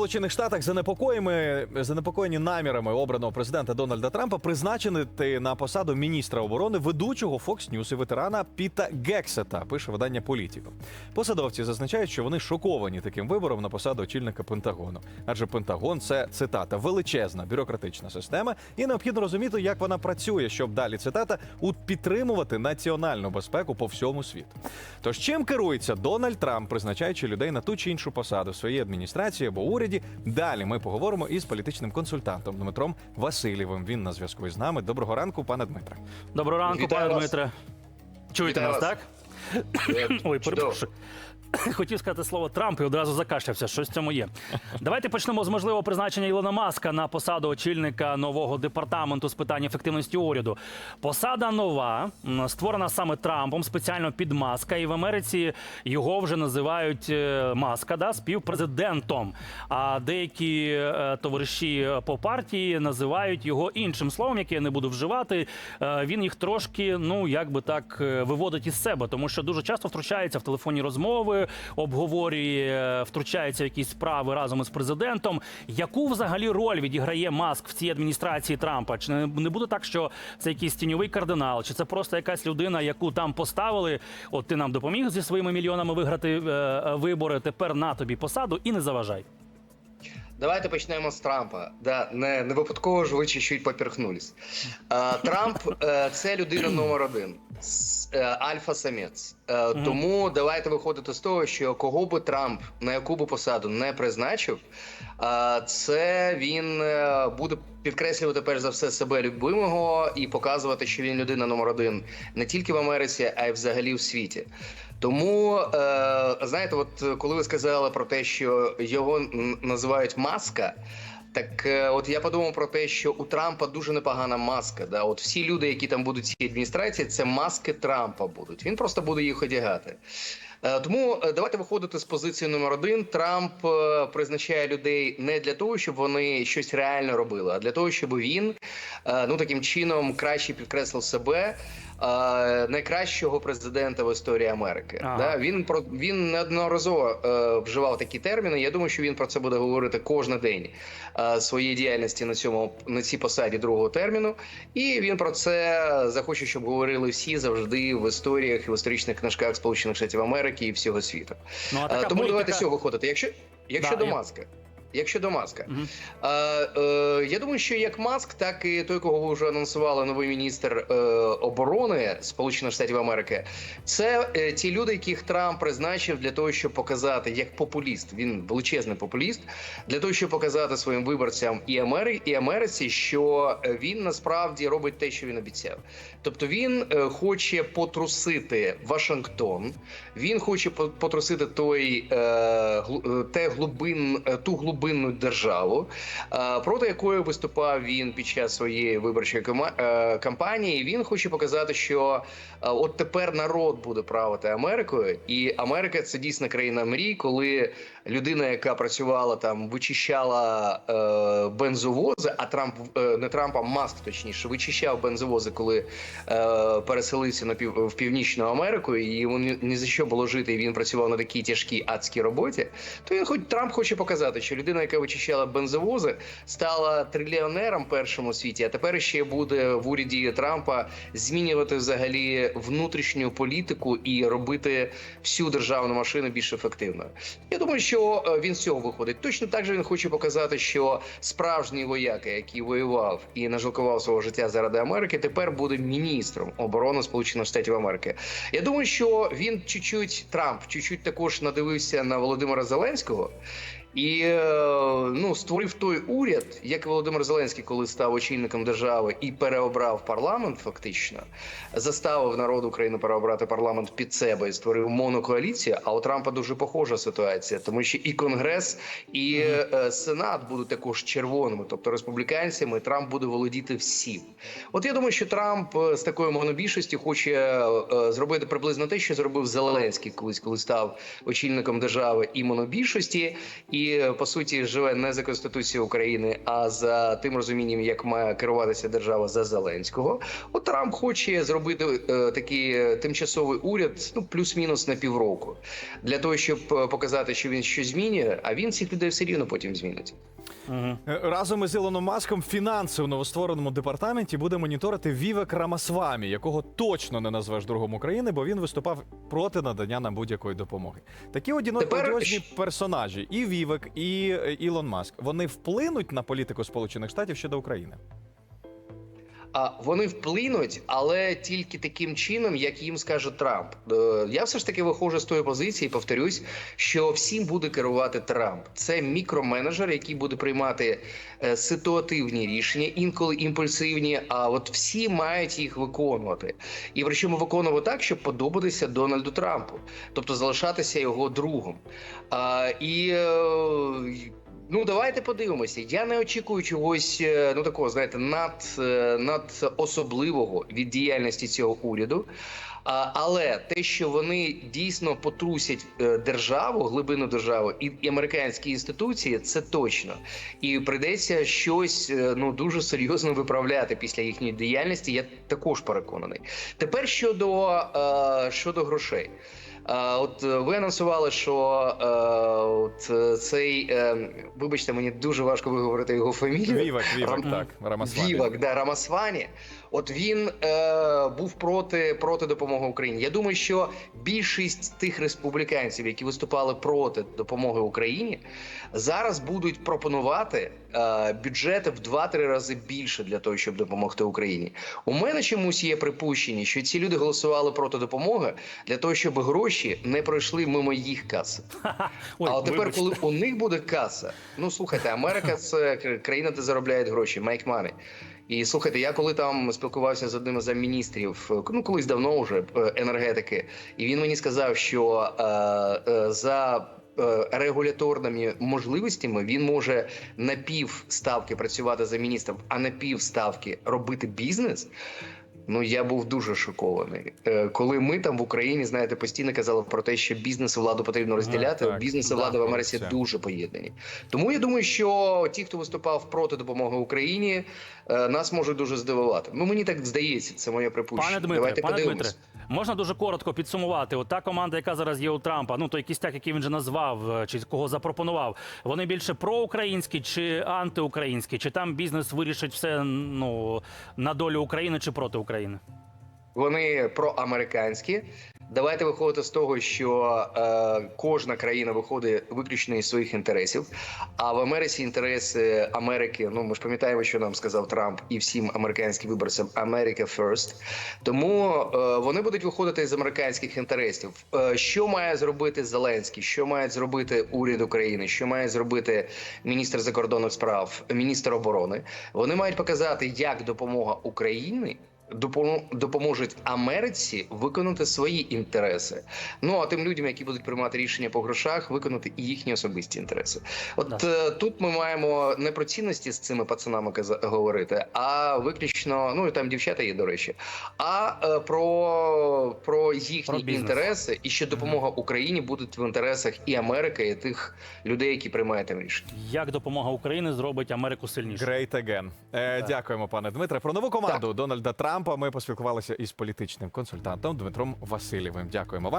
Сполучених Штатах занепокоєні, занепокоєні намірами обраного президента Дональда Трампа призначити на посаду міністра оборони ведучого Fox News і ветерана Піта Гексета, пише видання Політіко. Посадовці зазначають, що вони шоковані таким вибором на посаду очільника Пентагону. Адже Пентагон це цитата величезна бюрократична система, і необхідно розуміти, як вона працює, щоб далі цитата «у- підтримувати національну безпеку по всьому світу. Тож чим керується Дональд Трамп, призначаючи людей на ту чи іншу посаду в своїй адміністрації або уряді? Далі ми поговоримо із політичним консультантом Дмитром Васильєвим. Він на зв'язку із нами. Доброго ранку, пане Дмитре. Доброго ранку, Вітаю пане вас. Дмитре. Чуєте Вітаю нас, вас. так? Е, Ой, перепрошую. Хотів сказати слово Трамп і одразу закашлявся. Щось в цьому є. Давайте почнемо з можливого призначення Ілона Маска на посаду очільника нового департаменту з питань ефективності уряду. Посада нова, створена саме Трампом спеціально під Маска, і в Америці його вже називають е, Маска, да, співпрезидентом. А деякі е, товариші по партії називають його іншим словом, яке я не буду вживати. Е, він їх трошки, ну як би так, виводить із себе, тому що дуже часто втручається в телефонні розмови, обговорює, е, втручається в якісь справи разом із президентом. Яку взагалі роль відіграє Маск в цій адміністрації Трампа? Чи не, буде так, що це якийсь тіньовий кардинал, чи це просто якась людина, яку там поставили? От ти нам допоміг зі своїми мільйонами виграти е, е, вибори. Тепер на тобі посаду і не заважай. Давайте почнемо з Трампа. Да, не, не випадково ж ви чуть-чуть поперхнулись. Трамп це людина номер один. Е, Альфа-самець. Е, Тому давайте виходити з того, що кого би Трамп на яку би посаду не призначив, е, це він буде підкреслювати перш за все себе любимого і показувати, що він людина номер один не тільки в Америці, а й взагалі в світі. Тому е, знаєте, от коли ви сказали про те, що його називають маска. Так, е, от я подумав про те, що у Трампа дуже непогана маска. Да? От всі люди, які там будуть в цій адміністрації, це маски Трампа будуть. Він просто буде їх одягати. Е, Тому е, давайте виходити з позиції номер один. Трамп призначає людей не для того, щоб вони щось реально робили, а для того, щоб він ну таким чином краще підкреслив себе. Е, Найкращого президента в історії Америки. Ага. Да? Він про він неодноразово е, вживав такі терміни. Я думаю, що він про це буде говорити кожен день е, своєї діяльності на цьому на цій посаді другого терміну. І він про це захоче, щоб говорили всі завжди в історіях і в історичних книжках Сполучених Штатів Америки і всього світу. Ну а Е, така Тому політика... давайте з цього виходити. Якщо якщо Да, до я- маска. Якщо до маска, Мгм. е, е, я думаю, що як Маск, так і той, кого вже анонсували, новий міністр е, оборони Сполучених Штатів Америки, це е, ті люди, яких Трамп призначив для того, щоб показати як популіст. Він величезний популіст, для того, щоб показати своїм виборцям і Амери, і Америці, що е, він насправді робить те, що він обіцяв. Тобто він е, хоче потрусити Вашингтон, він хоче по- потрусити той е, е, те глибин, е, ту глибинну державу, е, проти якої виступав він під час своєї виборчої е, кампанії. Він хоче показати, що е, от тепер народ буде правити Америкою, і Америка це дійсно країна мрій, коли людина, яка працювала там, вичищала бензовози, а Трамп е, не Трамп, а Маск, точніше, вичищав бензовози, коли е, переселився на пів в північну Америку, і йому ні, за що було жити, і він працював на такій тяжкій адській роботі. То він хоч Трамп хоче показати, що людина, яка вичищала бензовози, стала трильйонером першим у світі, а тепер ще буде в уряді Трампа змінювати взагалі внутрішню політику і робити всю державну машину більш ефективною. Я думаю, що е, він з цього виходить. Точно так же він хоче показати, що справжній вояка, який воював і не жалкував свого життя заради Америки, тепер буде міністром оборони Сполучених Штатів Америки. Я думаю, що він чуть-чуть Трамп чуть-чуть також надивився на Володимира Зеленського. І е, ну створив той уряд, як Володимир Зеленський, коли став очільником держави і переобрав парламент, фактично заставив народ України переобрати парламент під себе і створив монокоаліцію. А у Трампа дуже похожа ситуація, тому що і Конгрес, і е, Сенат будуть також червоними, тобто республіканцями. і Трамп буде володіти всім. От я думаю, що Трамп е, з такою монобільшості хоче зробити приблизно те, що зробив Зеленський колись, коли став очільником держави і монобільшості. І і е, по суті живе не за конституцією України, а за тим розумінням, як має керуватися держава за Зеленського. От Трамп хоче зробити е, такий е, тимчасовий уряд, ну плюс-мінус на півроку, для того, щоб е, показати, що він щось змінює, а він цих людей все рівно потім змінить. Е, Разом із Ілоном Маском фінанси у новоствореному департаменті буде моніторити Вівек Рамасвамі, якого точно не назвеш другом України, бо він виступав проти надання нам будь-якої допомоги. Такі одіно- Тепер одіозні персонажі, і Вівек, і е, Ілон Маск, вони вплинуть на політику Сполучених Штатів щодо України. Вони вплинуть, але тільки таким чином, як їм скаже Трамп. Е, Я все ж таки виходжу з тої позиції, повторюсь, що всім буде керувати Трамп. Це мікроменеджер, який буде приймати е, ситуативні рішення, інколи імпульсивні. А от всі мають їх виконувати. І причому виконувати так, щоб подобатися Дональду Трампу, тобто залишатися його другом. І е, Ну, давайте подивимося. Я не очікую чогось е, ну такого, знаєте, над, е, над особливого від діяльності цього уряду. Але те, що вони дійсно потрусять е, державу, глибину держави і, американські інституції, це точно. І прийдеться щось ну дуже серйозно виправляти після їхньої діяльності. Я також переконаний. Тепер щодо, щодо грошей. От е, ви анонсували, що е, от е, цей, е, вибачте, мені дуже важко виговорити його фамілію. Вівек, Вівек, Рам- так, Рамасвамі. Вівак, да, Рамасвані. От він е, був проти, проти допомоги Україні. Я думаю, що більшість тих республіканців, які виступали проти допомоги Україні, зараз будуть пропонувати бюджети в 2-3 рази більше для того, щоб допомогти Україні. У мене чомусь є припущення, що ці люди голосували проти допомоги для того, щоб гроші не пройшли мимо їх каси. Ой, а тепер, вибачте. коли у них буде каса, ну слухайте, Америка це країна, де заробляють гроші, make money. І слухайте, я коли там спілкувався з одним із замміністрів, ну колись давно вже е, енергетики, і він мені сказав, що е, е, за е, регуляторними можливостями він може на пів ставки працювати за міністром, а на пів ставки робити бізнес. Ну я був дуже шокований. Е, Коли ми там в Україні, знаєте, постійно казали про те, що бізнес і владу потрібно розділяти. так. бізнес і Да, влада в Америці це. дуже поєднані. Тому я думаю, що ті, хто виступав проти допомоги Україні, е, нас можуть дуже здивувати. Ну мені так здається, це моє припущення. Пане Дмитре, Давайте пане подивимось. Дмитре, можна дуже коротко підсумувати. От та команда, яка зараз є у Трампа, ну той кістяк, який він же назвав, е, чи кого запропонував, вони більше проукраїнські чи антиукраїнські? Чи там бізнес вирішить все ну на долю України чи проти України? Вони проамериканські. Давайте виходити з того, що е, кожна країна виходить виключно із своїх інтересів. А в Америці інтереси Америки. Ну ми ж пам'ятаємо, що нам сказав Трамп і всім американським виборцям America first. Тому е, вони будуть виходити з американських інтересів. Е, що має зробити Зеленський? Що має зробити уряд України? Що має зробити міністр закордонних справ, міністр оборони? Вони мають показати, як допомога допомо- допоможуть Америці виконати свої інтереси. Ну а тим людям, які будуть приймати рішення по грошах, виконати і їхні особисті інтереси. От Да. е, тут ми маємо не про цінності з цими пацанами говорити, а виключно, ну і там дівчата є, до речі, а е, про, про їхні Про інтереси, і що допомога Україні буде в інтересах і Америки, і тих людей, які приймають там рішення. Як допомога України зробить Америку сильнішою? Great again. Е, Дякуємо, пане Дмитре. Про нову команду Дональда Трампа ми поспілкувалися із політичним консультантом Дмитром Васильєвим. Дякуємо вам.